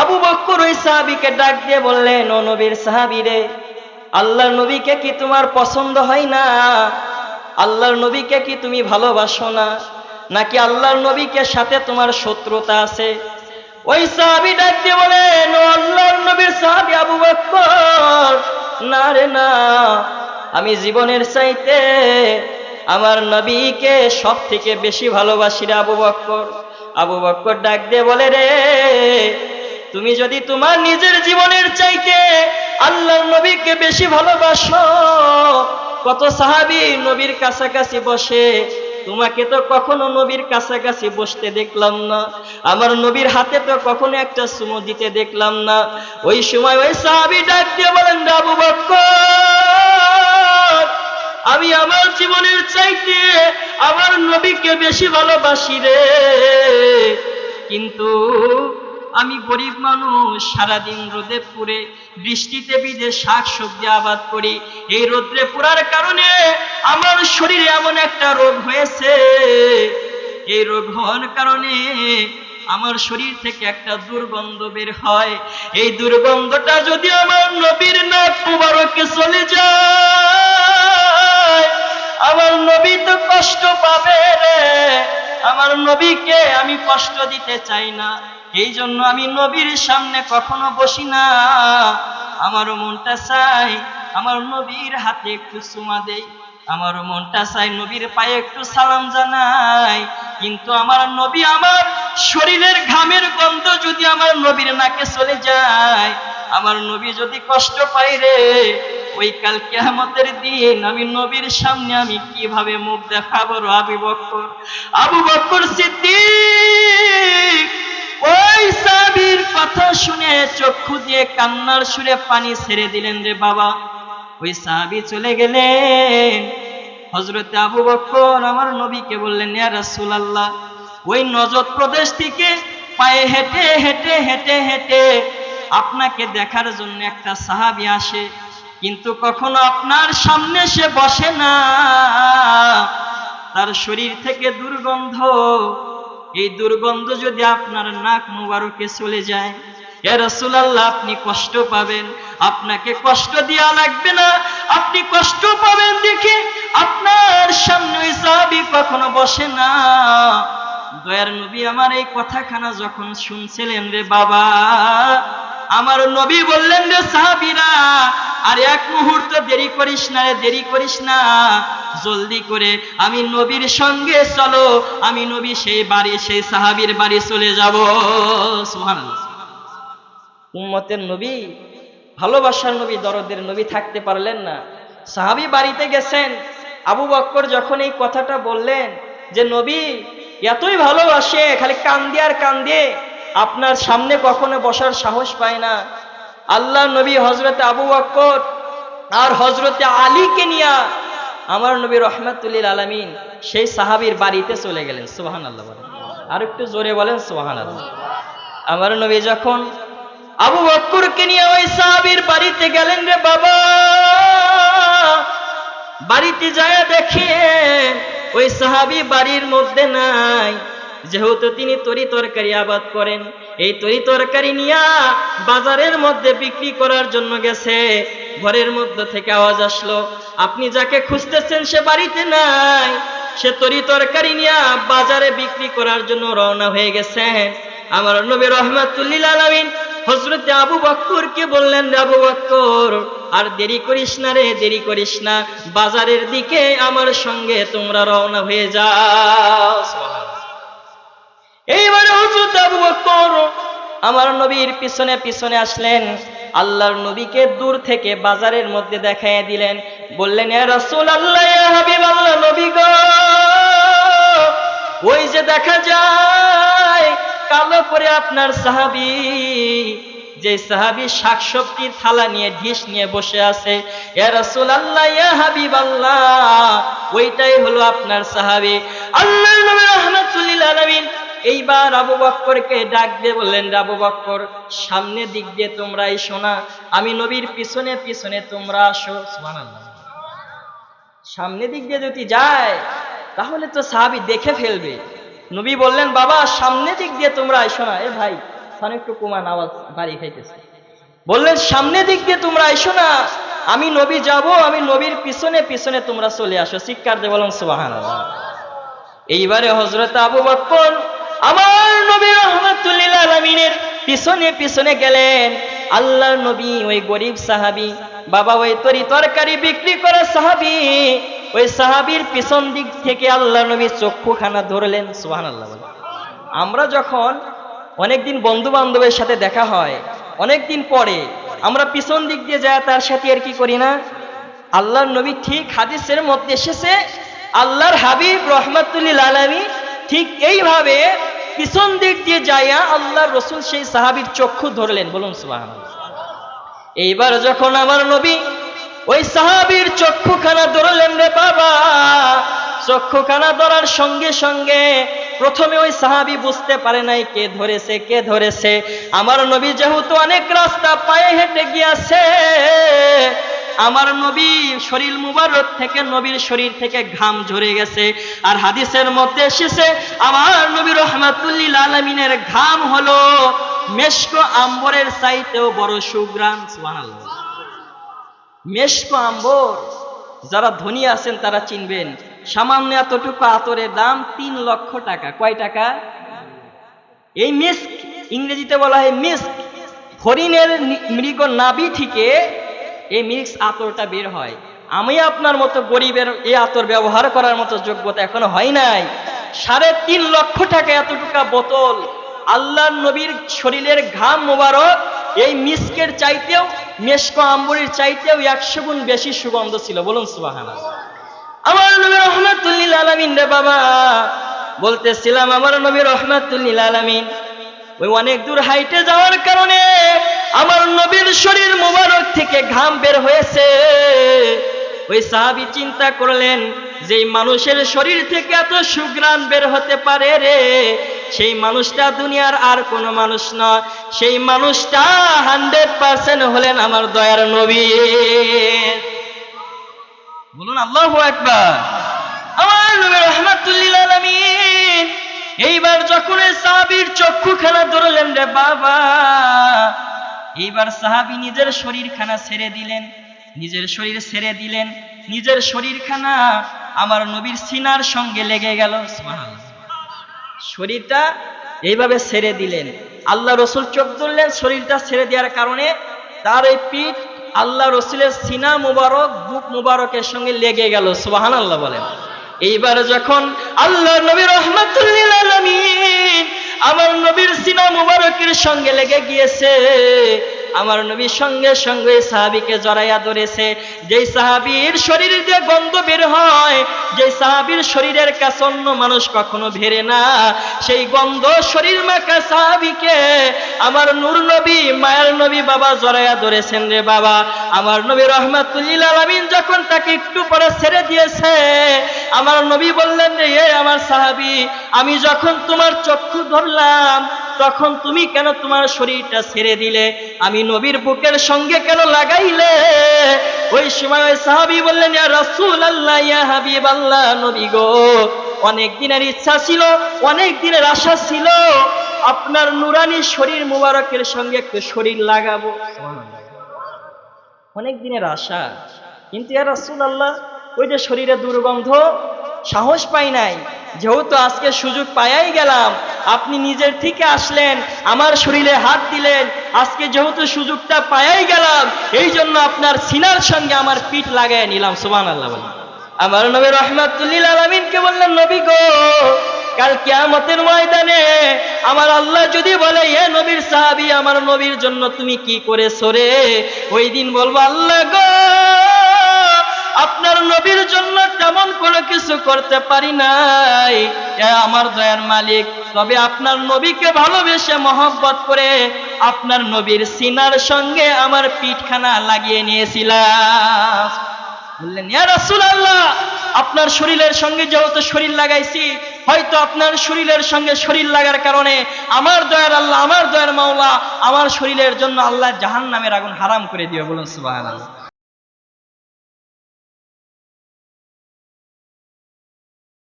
আবু বক্কর ওই সাহাবিকে ডাক দিয়ে বললেন, ও নবীর সাহাবি রে আল্লাহর নবীকে কি তোমার পছন্দ হয় না? আল্লাহর নবীকে কি তুমি ভালোবাসো না? নাকি আল্লাহর নবীকে সাথে তোমার শত্রুতা আছে? ওই সাহাবি ডাক দিয়ে বলেন ও আল্লাহর নবীর সাহাবি আবু বক্কর, না রে না, আমি জীবনের চাইতে আমার নবীকে সব থেকে বেশি ভালোবাসি রে আবু বক্কর। আবু বক্কর ডাক দিয়ে বলে, রে তুমি যদি তোমার নিজের জীবনের চাইতে আল্লাহর নবীকে বেশি ভালোবাসো, কত সাহাবি নবীর কাছাকাছি বসে, তোমাকে তো কখনো নবীর কাছাকাছি বসতে দেখলাম না, আমার নবীর হাতে তো কখনো একটা সুমো দিতে দেখলাম না। ওই সময় ওই সাহাবি ডাক দিয়ে বলেন রে আবু বক্কর, আমি আমার জীবনের চাইতে আমার নবীকে বেশি ভালোবাসি রে। কিন্তু আমি গরিব মানুষ, সারাদিন রোদে পুড়ে বৃষ্টিতে ভিজে শাক সবজি আবাদ করি। এই রোদ্রে পুরার কারণে আমার শরীরে এমন একটা রোগ হয়েছে। এই রোগ হওয়ার কারণে আমার শরীর থেকে একটা দুর্গন্ধ বের হয়। এই দুর্গন্ধটা যদি আমার নবীর নাক মুবারকে চলে যায়, আমার নবী তো কষ্ট পাবে রে। আমার নবীকে আমি কষ্ট দিতে চাই না। এই জন্য আমি নবীর সামনে কখনো বসি না। আমার মনটা চাই, আমার নবীর হাতে একটু চুমা দেই। আমার মনটা চাই নবীর পায়ে একটু সালাম জানাই। কিন্তু আমার নবী আমার শরীরের ঘামের গন্ধ যদি আমার নবীর নাকে চলে যায়, আমার নবী যদি কষ্ট পাই রে, ওই কাল কেয়ামতের দিন আমি নবীর সামনে আমি কীভাবে মুখ দেখাবো আবু বক্কর? আবু বক্কর সিদ্দিক! সাবির কথা শুনে চক্ষু দিয়ে কান্নার সুরে পানি ছেড়ে দিলেন রে বাবা। ওই চলে গেলেন। হজরতে আবু আমার নবীকে বললেন ওই প্রদেশ থেকে পায়ে হেঁটে হেঁটে হেঁটে হেঁটে আপনাকে দেখার জন্য একটা সাহাবি আসে। কিন্তু কখনো আপনার সামনে সে বসে না। তার শরীর থেকে দুর্গন্ধ এই দুর্গন্ধ যদি আপনার নাক মুবারকে চলে যায় আপনি কষ্ট পাবেন। আপনাকে কষ্ট দেওয়া লাগবে না। আপনি কষ্ট পাবেন দেখে আপনার সামনে সাহাবী কখনো বসে না। দয়ার নবী, আমার এই কথাখানা যখন শুনছিলেন রে বাবা, আমার নবী বললেন রে সাহাবীরা আর এক মুহূর্ত দেরি করিস না, দেরি করিস না। জলদি করে, আমি নবীর সঙ্গে চলো, আমি নবী সেই বাড়ি, সেই সাহাবীর বাড়ি চলে যাব। সুবহানাল্লাহ। উম্মতের নবী, ভালোবাসার নবী, দরদের নবী থাকতে পারলেন না। সাহাবী বাড়িতে গেছেন। আবু বক্কর যখন এই কথাটা বললেন যে, নবী, এতই ভালোবাসে, খালি কান্দে আর কান্দে আপনার সামনে কখনো বসার সাহস পায় না। আল্লাহ নবী হজরতে আবু বক্কর আর হজরতে আলীকে নিয়া আমার নবী রহমাতুল্লিল আলমিন সেই সাহাবীর বাড়িতে চলে গেলেন। সুবাহান আল্লাহ বলেন। আর একটু জোরে বলেন সোহান আল্লাহ আমার নবী যখন আবু বক্করকে নিয়ে ওই সাহাবীর বাড়িতে গেলেন রে বাবা, বাড়িতে যায় দেখে ওই সাহাবী বাড়ির মধ্যে নাই। যেহেতু তিনি তরি তরকারি আবাদ করেন, এই তরি তরকারি নিয়া বাজারের মধ্যে বিক্রি করার জন্য গেছে। ঘরের মধ্যে থেকে আওয়াজ আসলো, আপনি যাকে খুঁজতেছেন সে বাড়িতে নাই। সে তরি তরকারি নিয়া বাজারে বিক্রি করার জন্য রওনা হয়ে গেছেন আমার নবী রহমাতুল্লিল আলমিন হজরতে আবু বক্করকে বললেন আবু বক্কর, আর দেরি করিস না রে, দেরি করিস না। বাজারের দিকে আমার সঙ্গে তোমরা রওনা হয়ে যাও। এইবারে হজরত আবু বক্কর আমার নবীর পিছনে পিছনে আসলেন। আল্লাহর নবীকে দূর থেকে বাজারের মধ্যে দেখাইয়া দিলেন। বললেন ইয়া রাসূলুল্লাহ ইয়া হাবিবাল্লাহ নবী গো, ওই যে দেখা যায়, কালো করে আপনার সাহাবী, যে সাহাবি শাকসবজির থালা নিয়ে, ঢিস নিয়ে বসে আছে। ইয়া রাসূলুল্লাহ ইয়া হাবিব আল্লাহ ওইটাই হলো আপনার সাহাবী। আল্লাহর নবী রাহমাতুল্লিল আলামিন এইবার আবু বক্করকে ডাক দিয়ে বললেন আবু বক্কর, সামনে দিক দিয়ে তোমরা এসো না আমি নবীর পিছনে পিছনে তোমরা আসো। সামনে দিক দিয়ে যদি যায়, তাহলে তো সাহাবি দেখে ফেলবে। নবী বললেন, বাবা, সামনে দিক দিয়ে তোমরা এসো না। এ ভাই স্থানে একটু কমান আওয়াজ বাড়ি খাইতেছে। বললেন, সামনে দিক দিয়ে তোমরা এসো না। আমি নবী যাব, আমি নবীর পিছনে পিছনে তোমরা চলে আসো। চিৎকার দিয়ে বলুন সুবাহান এইবারে হজরত আবু বক্কর আমার নবী রহমতুল্লিল পিছনে পিছনে গেলেন। আল্লাহ নবী ওই গরিব সাহাবি, বাবা ওই তরি তরকারি বিক্রি করে সাহাবি, ওই সাহাবির পিছন দিক থেকে আল্লাহ নবী চক্ষুখানা ধরলেন সুহান আল্লাহ আমরা যখন অনেকদিন বন্ধু বান্ধবের সাথে দেখা হয়, অনেকদিন পরে আমরা পিছন দিক দিয়ে যায়, তার সাথে আর কি করি না? আল্লাহর নবী ঠিক হাদিসের মধ্যে এসেছে, আল্লাহর হাবিব রহমাতুল্লিল আলমী ঠিক এইভাবে পিছন দিক দিয়ে যাইয়া আল্লাহর রসুল সেই সাহাবির চক্ষু ধরলেন। বলুন সুবাহ এইবার যখন আমার নবী ওই সাহাবির চক্ষুখানা ধরলেন রে বাবা, চক্ষুখানা ধরার সঙ্গে সঙ্গে প্রথমে ওই সাহাবি বুঝতে পারে নাই কে ধরেছে কে ধরেছে। আমার নবী যেহেতু অনেক রাস্তা পায়ে হেঁটে গিয়াছে আমার নবী শরীর মুবারক থেকে নবীর শরীর থেকে ঘাম ঝরে গেছে। আর হাদিসের মধ্যে এসেছে, আমার নবী রহমাতুল্লিল আলমিনের ঘাম হলো মেশকো আম্বরের চাইতেও বড় সুগ্রাম সুবহানাল্লাহ। মেশকো আম্বর, যারা ধনী আছেন তারা চিনবেন, সামান্য এতটুকু আতরের দাম তিন লক্ষ টাকা। কয় টাকা? এই মিস্ক, ইংরেজিতে বলা হয় মিস্ক, হরিণের মৃগ নাভি থেকে এই মিক্স আতরটা বের হয়। আমি আপনার মতো গরিবের এই আতর ব্যবহার করার মতো যোগ্যতা এখনও হয় নাই। সাড়ে তিন লক্ষ টাকা এতটুকা বোতল। আল্লাহ নবীর শরীরের ঘাম মোবারক। এই মিস্কের চাইতেও, মেশকো আম্বরির চাইতেও একশো গুণ বেশি সুগন্ধ ছিল। বলুন সুবাহানা আমার নবী রহমাতুল্লিল আলামিন রে বাবা। বলতেছিলাম, আমার নবী রহমাতুল্লিল আলামিন। ওই অনেক দূর হাইটে যাওয়ার কারণে আমার নবীর শরীর মোবারক থেকে ঘাম বের হয়েছে। ওই সাহাবি চিন্তা করলেন যে মানুষের শরীর থেকে এত সুগ্রাণ বের হতে পারে রে, সেই মানুষটা দুনিয়ার আর কোনো মানুষ নয়। সেই মানুষটা হান্ড্রেড পার্সেন্ট হলেন আমার দয়ার নবী। বলুন, আল্লাহ একবার আমার নবী রহমাতুল্লিল এইবার যখন সাহাবীর চক্ষু খেলা ধরলেন রে বাবা এইবার সাহাবী নিজের শরীরখানা ছেড়ে দিলেন, নিজের শরীর ছেড়ে দিলেন, নিজের শরীরখানা আমার নবীর সিনার সঙ্গে লেগে গেল শরীরটা এইভাবে ছেড়ে দিলেন। আল্লাহ রসুল চোখ ধরলেন, শরীরটা ছেড়ে দেওয়ার কারণে তার এই পিঠ আল্লাহ রসুলের সিনা মুবারক, বুক মুবারকের সঙ্গে লেগে গেল সুবাহান আল্লাহ বলেন। এইবার যখন আল্লাহ নবী রহমাতুল্লিল আলামিন আমার নবীর সিনা মুবারকের সঙ্গে লেগে গিয়েছে। আমার নবীর সঙ্গে সঙ্গে সাহাবিকে জড়াইয়া ধরেছে। যেই সাহাবীর শরীর দিয়ে গন্ধ বের হয় যে সাহাবীর শরীরের কাছে অন্য মানুষ কখনো ভেরে না, সেই গন্ধ শরীর মাখা সাহাবিকে আমার নূর নবী, মায়ের নবী বাবা জড়াইয়া ধরেছেন রে বাবা। আমার নবী রহমাতুল্লিল আলামিন যখন তাকে একটু দিয়েছে আমার নবী বললেন রে এ আমার সাহাবী আমি যখন তোমার চক্ষু ধরলাম তখন তুমি কেন তোমার শরীরটা ছেড়ে দিলে? আমি নবীর বুকের সঙ্গে কেন লাগাইলে? ওই সময় ওই সাহাবী বললেন ইয়া রাসূল আল্লাহ ইয়া হাবিব আল্লাহ নবী গো অনেক দিনের ইচ্ছা ছিল অনেক দিনের আশা ছিল আপনার নুরানি শরীর মুবারকের সঙ্গে একটু শরীর লাগাবো। অনেক দিনের আশা। কিন্তু ইয়া রাসূল আল্লাহ ওই যে শরীরে দুর্গন্ধ, সাহস পাই নাই। যেহেতু আজকে সুযোগ পাইয়াই গেলাম, আপনি নিজের থেকে আসলেন, আমার শরীরে হাত দিলেন, আজকে যেহেতু সুযোগটা পাইয়াই গেলাম, এই জন্য আপনার সিনার সঙ্গে আমার পিঠ লাগাই নিলাম সুবান আল্লাহ আমার নবী রহমাতুল্লিল আলমিনকে বললেন, নবী গো, কাল কিয়ামতের ময়দানে আমার আল্লাহ যদি বলে, এ নবীর সাহাবি, আমার নবীর জন্য তুমি কি করেছ রে? ওই দিন বলব, আল্লাহ গো নবীর জন্য তেমন কোনো কিছু করতে পারি নাই। আমার দয়ার মালিক, তবে আপনার নবীকে ভালোবেসে মহব্বত করে আপনার নবীর সিনার সঙ্গে আমার পিঠখানা লাগিয়ে নিয়েছিলাম। বললেন, ইয়া রাসূলুল্লাহ, আপনার শরীরের সঙ্গে যেহেতু শরীর লাগাইছি, হয়তো আপনার শরীরের সঙ্গে শরীর লাগার কারণে আমার দয়ার আল্লাহ, আমার দয়ার মাওলা, আমার শরীরের জন্য আল্লাহ জাহান্নামের আগুন হারাম করে দিও বলুন, সুবহানাল্লাহ।